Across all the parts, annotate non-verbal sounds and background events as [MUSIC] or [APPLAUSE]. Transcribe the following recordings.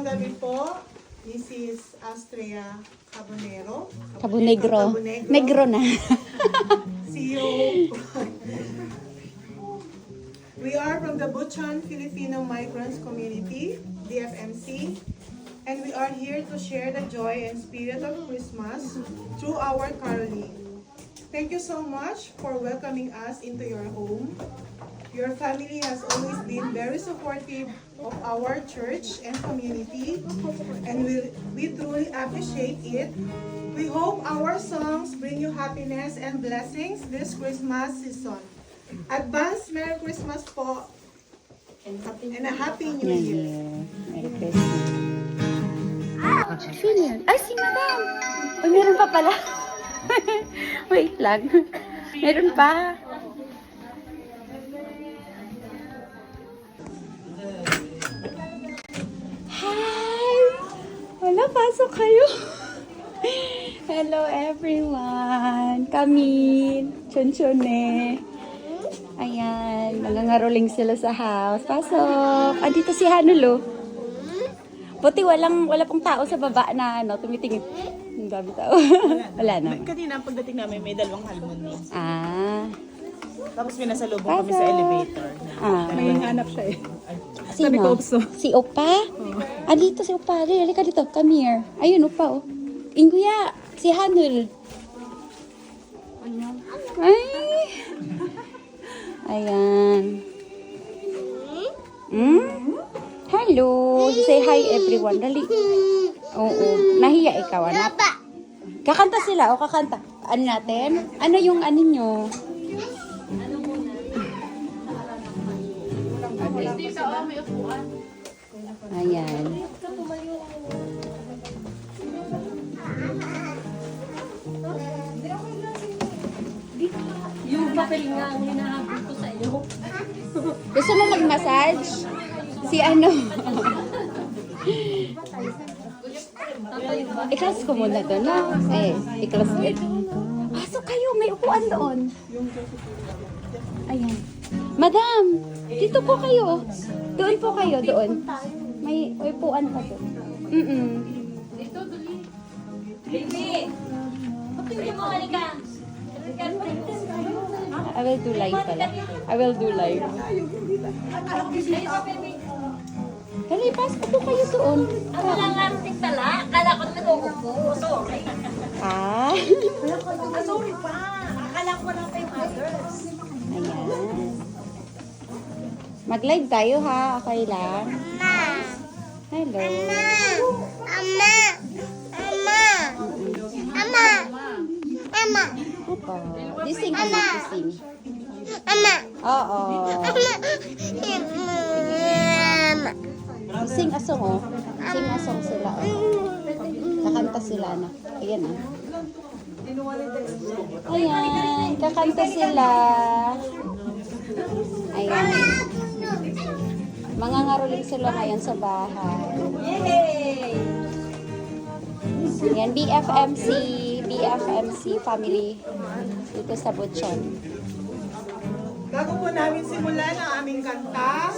Magandang gabi po, Mrs. Astrea Cabonero. Cabonegro. Cabonegro. Negro na. [LAUGHS] CEO. we are from the Buchan Filipino Migrants Community, DFMC, and we are here to share the joy and spirit of Christmas through our caroling. Thank you so much for welcoming us into your home. Your family has always been very supportive of our church and community, and we, we truly appreciate it. We hope our songs bring you happiness and blessings this Christmas season. Advance Merry Christmas po and a Happy New Year. Merry Christmas. Sino yun? Ay, si Madam! Uy, meron pa pala. [LAUGHS] Wait lang. Meron pa. Wala, pasok kayo. Hello everyone! Kami, Chonchone. Ayan, nangangaroling sila sa house. Pasok! Ah, dito si Hanulo. Buti walang, wala pong tao sa baba na ano, tumitingin. Ang dami tao. [LAUGHS] wala na. Kanina pagdating namin may dalawang halmoon Ah. Tapos may nasalubong kami sa elevator. Ah. May hanap siya eh. Sino? Si Opa? Ah, dito si Opa. Dali, halika dito. Come here. Ayun, Opa, oh. Inguya. Si Hanul. Ay. Ayan. Hmm? Hello. Say hi, everyone. Dali. Oo. Nahiya ikaw, anak. Kakanta sila, o kakanta. Ano natin? Ano yung ano nyo? Ayan. Yung papel nga ang hinahabol ko sa iyo. Gusto mo mag-massage? Si ano? I-class ko muna doon, no? Eh, i-class ko. Pasok kayo, may upuan doon. Ayan. Madam, dito po kayo. Doon po kayo, doon. May upuan pa doon. Mm-mm. Baby! Pagtingin mo, halika. I will do live pala. I will do live. Dali, pasok po kayo doon. Ang wala nga rin tala. Akala ko naman uupo. Sorry. Ah. Ah, sorry pa. Akala ko wala pa yung others. Ayan. Mag-live tayo ha. Okay lang. Hello. Ama! Ama! Ama! Ama! Opo. Gising ka na, gising. Ama! Oo. Ama! Gising asong oh. Gising asong sila oh. Kakanta sila na. Ayan ah. Ayan. Kakanta sila. Ayan. Mga ngaruling sila ngayon sa bahay. Yay! Ayan, BFMC, BFMC family dito sa Butchon. Bago po namin simulan ang aming kanta,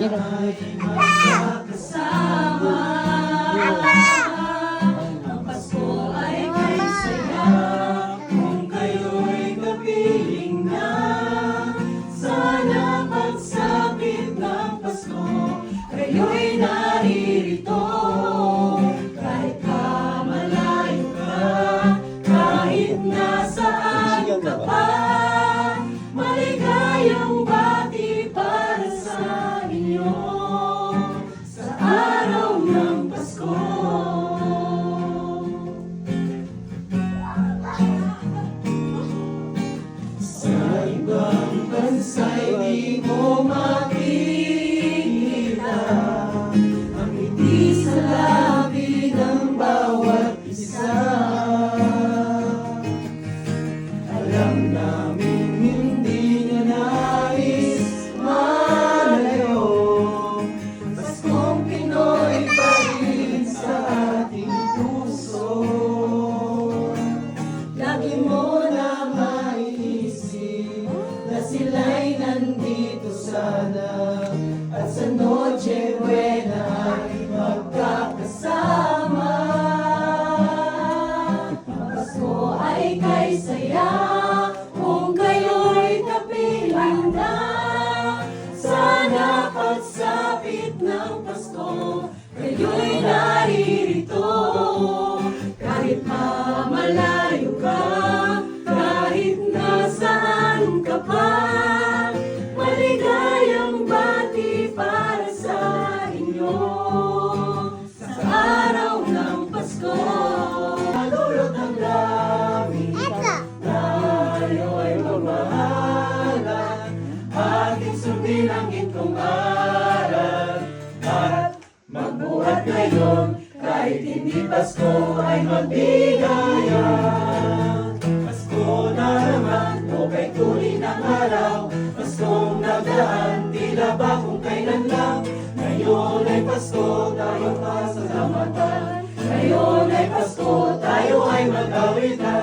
你的 Hasta noche voy Pasko ay magbigaya. Pasko na naman o kay tuloy ng araw. Paskong nagdaan, tila ba kung kailan lang? Ngayon ay Pasko, tayo pasalamatan Ngayon ay Pasko, tayo ay mag-awitan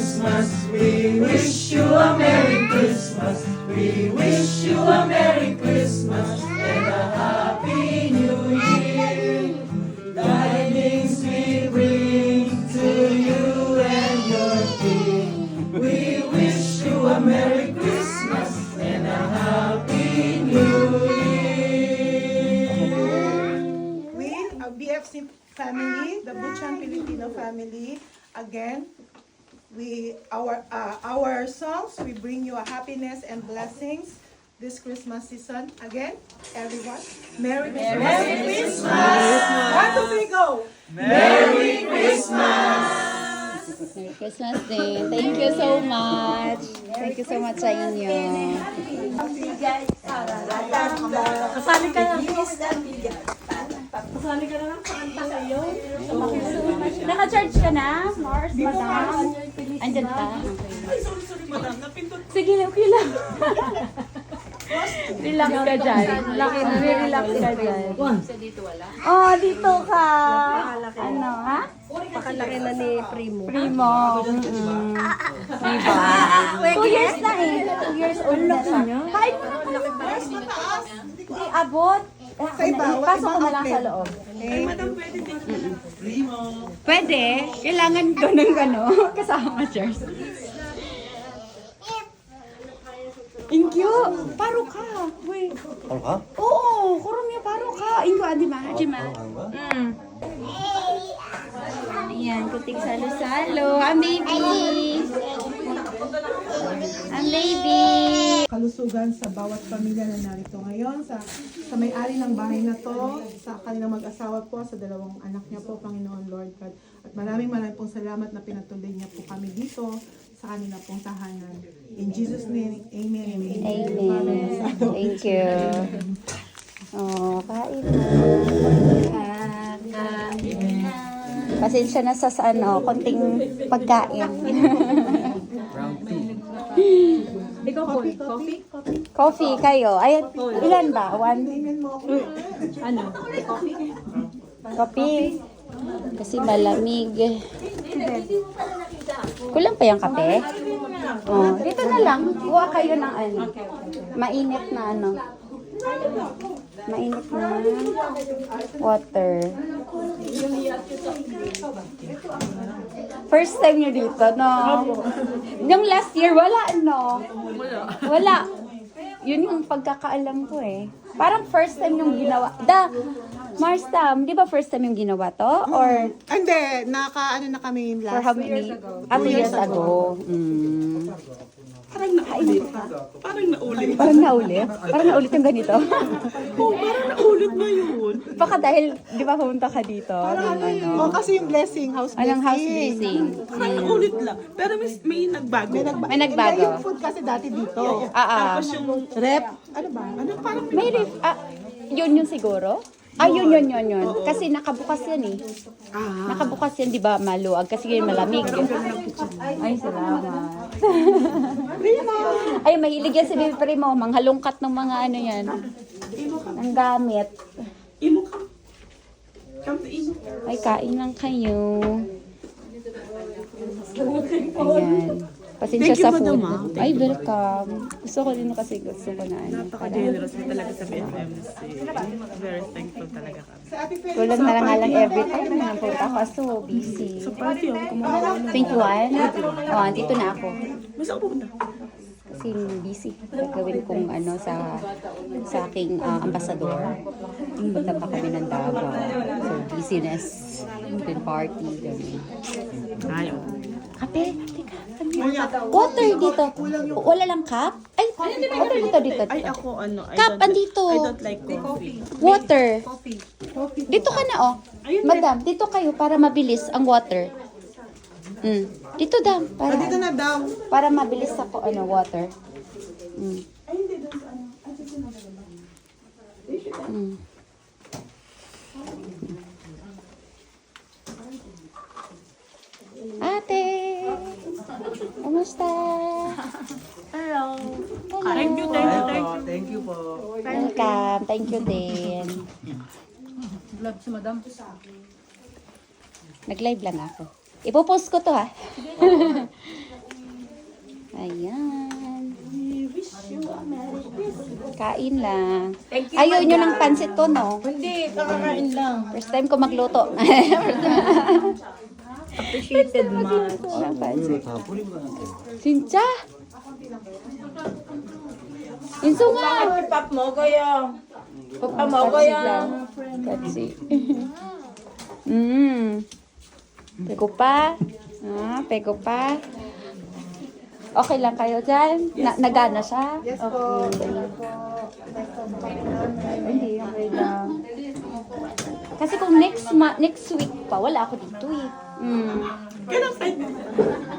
Christmas. We wish you a Merry Christmas. We wish you a Merry Christmas and a Happy New Year. Tidings we bring to you and your king. We wish you a Merry Christmas and a Happy New Year. We, a BFC family, the Buchan Filipino family, again, we our uh, our songs we bring you a happiness and blessings this Christmas season. Again, everyone, Merry Christmas! Merry Christmas! One, two, three, go! Merry Christmas din. Thank you so much. Thank you so much sa inyo. Kasali ka na. Kasali ka na ng kanta ngayon. Naka-charge ka na, Mars, madam? Andyan pa? Sige, okay lang. relax ka dyan. Relax, relax ka dyan. Oh, dito ka. Ano, ha? Pakalaki na ni Primo. Primo. Mm-mm. Diba? Two years na eh. Two years old na siya. Kahit Hindi abot. Sa iba, Pasok ko na lang sa loob. Okay? Pwede. Kailangan ko ng ano, [LAUGHS] kasama, Cheers. Thank you. Paro ka. Wait. Ano ka? Oo, kurang niya paro ka. Ingo, di ba? Di ba? Mm. Ayan, kuting salo-salo. Ang baby. Ang baby. Kalusugan sa bawat pamilya na narito ngayon, sa, sa may-ari ng bahay na to, sa kanilang mag-asawa po, sa dalawang anak niya po, Panginoon Lord God. At maraming maraming pong salamat na pinatuloy niya po kami dito sa kanila pong tahanan. In Jesus' name, Amen Amen. Amen. Thank you. Oh, kain na. Kakain na. Pasensya na sa, sa ano, konting pagkain. [LAUGHS] Ikaw, coffee? Coffee? Coffee kayo. Ay, ilan ba? One? Ano? Coffee? Coffee. Kasi malamig. Kulang pa yung kape? Oh, dito na lang. Kuha kayo ng ano. Mainit na ano. Mainit na water. First time nyo dito, no? Yung last year, wala, no? Wala. Yun yung pagkakaalam ko eh. Parang first time yung ginawa. Da, Mars Tam, di ba first time yung ginawa to? Or Hindi, naka ano na kami for last how many? Ah, two years ago. Mm. Parang naulit. Parang naulit. Parang naulit? Parang naulit yung ganito? [LAUGHS] Oo, parang naulit na yun. Baka dahil, di ba pumunta ka dito? Yung ano? Oh, kasi yung blessing, house blessing. Anong house blessing? Parang naulit lang. Pero may, may nagbago. May, nagba- May nagbago. Hindi, yung food kasi dati dito. Ah, ah. Tapos yung Rep, ano ba? Ano parang May ref, ah, yun yun siguro? Ah, yun, yun, yun, yun. Kasi nakabukas yan eh. Nakabukas yan, di ba, maluag? Kasi yun malamig. Ay, salamat. Ay, mahilig yan si Baby Primo. Manghalongkat ng mga ano yan. Ang gamit. imo ka. Ay, kain lang kayo. Ayan. Pasensya Thank you, sa Madam, food. ah. Thank Ay, welcome. Gusto ko rin kasi gusto ko na ano. Napaka-generous mo talaga sa BFMC. Very thankful talaga kami. Tulad na lang nga lang every time na punta ako. So, busy. Sa party ako kumawa. 21? Oh, andito na ako. Mas ako pupunta. Kasi busy. Gagawin kong ano sa sa aking ah, ambasador. Punta pa kami ng Davao. So, busyness. Then party. Ganun. Ayaw. Kape, teka. Water dito. Wala lang cup? Ay, water dito, dito. Ay, dito. ako ano, I Cup, don't, andito. I don't like coffee. Water. Dito ka na, oh. Madam, dito kayo para mabilis ang water. Mm. Dito, dam. Para, dito na daw. para mabilis ako, ano, water. Mm. Ate! Kumusta? Hello. Thank you, thank you, thank you. Thank you po. Welcome. Thank you din. Nag-live lang ako. Ipopost ko to ha. [LAUGHS] Ayan. Kain lang. Ayaw nyo ng pansit ko, no? Hindi, kakakain lang. First time ko magluto. [LAUGHS] Appreciated, ma. Walang pansit. Sincha! Inso nga! Pap mo, kaya. Pap mo, kaya. Katsi. Mm. Pego pa. Ah, pego pa. Okay lang kayo dyan? Na nagana siya? Yes po. Hindi, okay lang. Kasi kung next ma next week pa, wala ako dito eh. Mm.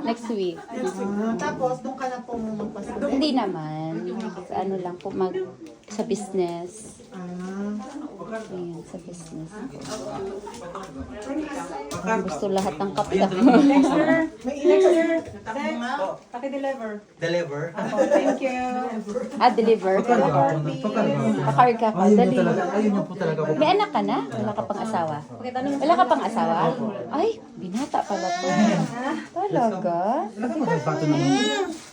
Next week. Ah, tapos, doon ka na po magpasunod. Hindi naman. Sa ano lang po, mag, sa business. Ah, Ayan, sa business. Parang gusto lahat ng kapta. [LAUGHS] may ilan Deliver. Thank you. ah, deliver. Pakarga ka. Dali. Ayun niyo po talaga po. May anak ka na? Wala ka pang asawa? Wala ka pang asawa? Ay, binata pala to. Talaga?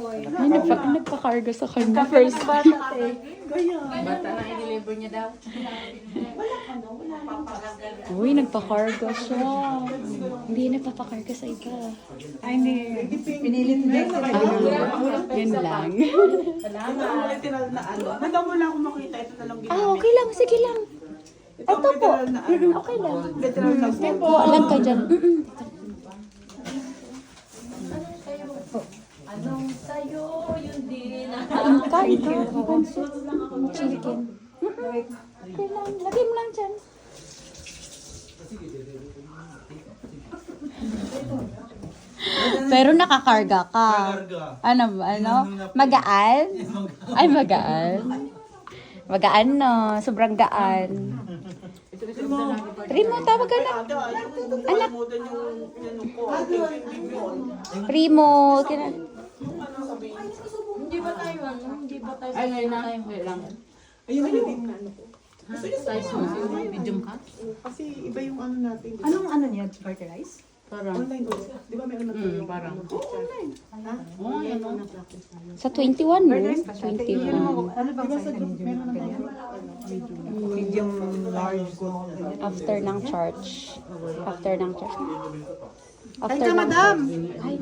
ma? Ay, nagpa, nagpa-carga sa kanya. First bata. Bata na i-deliver niya daw. Uy, nagpa-carga siya. Hindi nagpapakarga sa iba. Ay, hindi. Pinilit niya. Yun lang. Literal na ano. Nandang mo lang ako makita. Ito na lang ah, okay lang. Sige lang. Ito po. ano. Okay lang. Literal na po. Alam ka dyan. Mm-mm. Anong sa'yo? Yun din. [LAUGHS] Kain ka. Ka. Pansit. Chicken. Okay lang. Lagay mo lang dyan. Pero nakakarga ka. Ano ba? Ano? Magaan? Ay, magaan. Magaan no. Sobrang gaan. Primo, tawag ka na. Anak. Primo. Kina... Ba tayo ano? Hindi ba tayo Ay, ngayon na lang. Ayun, hindi na ano po. Size mo, medium ka? Kasi iba yung ano natin. Anong ano niya? Burger rice? Online ko. Di ba meron na yung parang online. Ha? Oo, yan o. Sa 21, no? 21. Ano bang size na medium na ganyan? Medium large ko. After ng church. After ng church. Ay After ka, ng madam! Ay.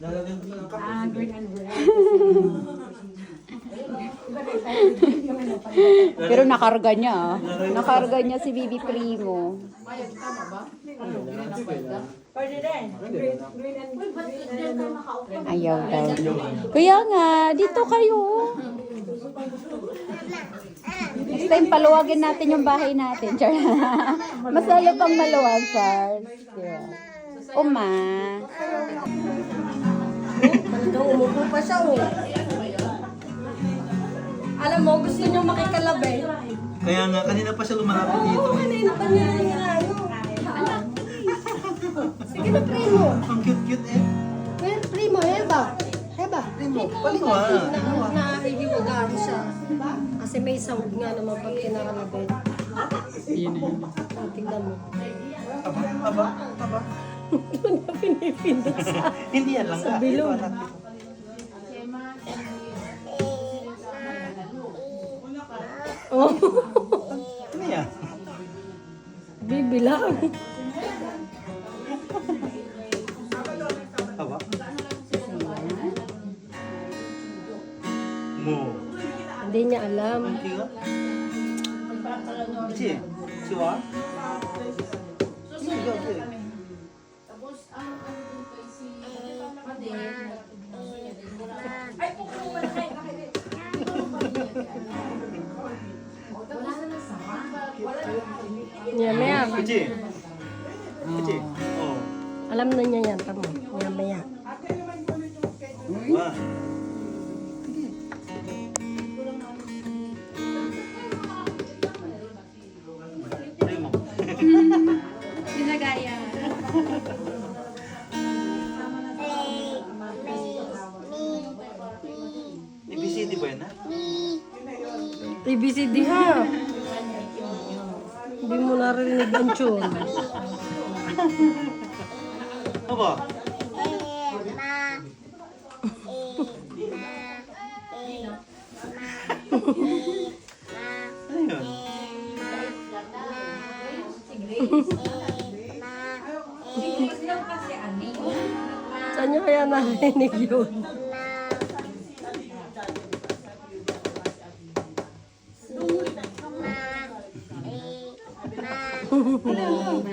Lalagyan ko ng. Ah, green and red. Pero nakarga niya, ah. Nakarga niya si Bibi Primo. Ayaw daw. Kaya nga, dito kayo. Next time, paluwagin natin yung bahay natin. Char. [LAUGHS] Mas lalo pang maluwag, Charles. Yeah. Uma. Ito, umupo pa siya oh. Alam mo, gusto niyo makikalabi. Kaya nga, kanina pa siya lumalapit dito. eh. Kanina pa niya yung ano. Sige na, primo. Ang cute-cute eh. Pero primo, heba. Heba. Primo, paliwa. Na, nahihiwagaan siya. Kasi may sound nga naman pag kinakalabit. Yun yun. Oh, tignan mo. Aba, aba, aba. Pinipindot [LAUGHS] sa... Hindi yan lang. Sa bilog. Ito, anak. Oh, Ano yan? bibilang. Aba. Mo. Hindi niya alam. Tiga. Ichi. Siwa. Sige, okay. Maya Alam na niya yan. Tama. Maya maya. Wah. Primo. Ginagaya. ABCD ba yan ha? ABCD ha. Hindi mo narinig ang tune. Aba. Ano yun? Saan niyo kaya narinig yun? May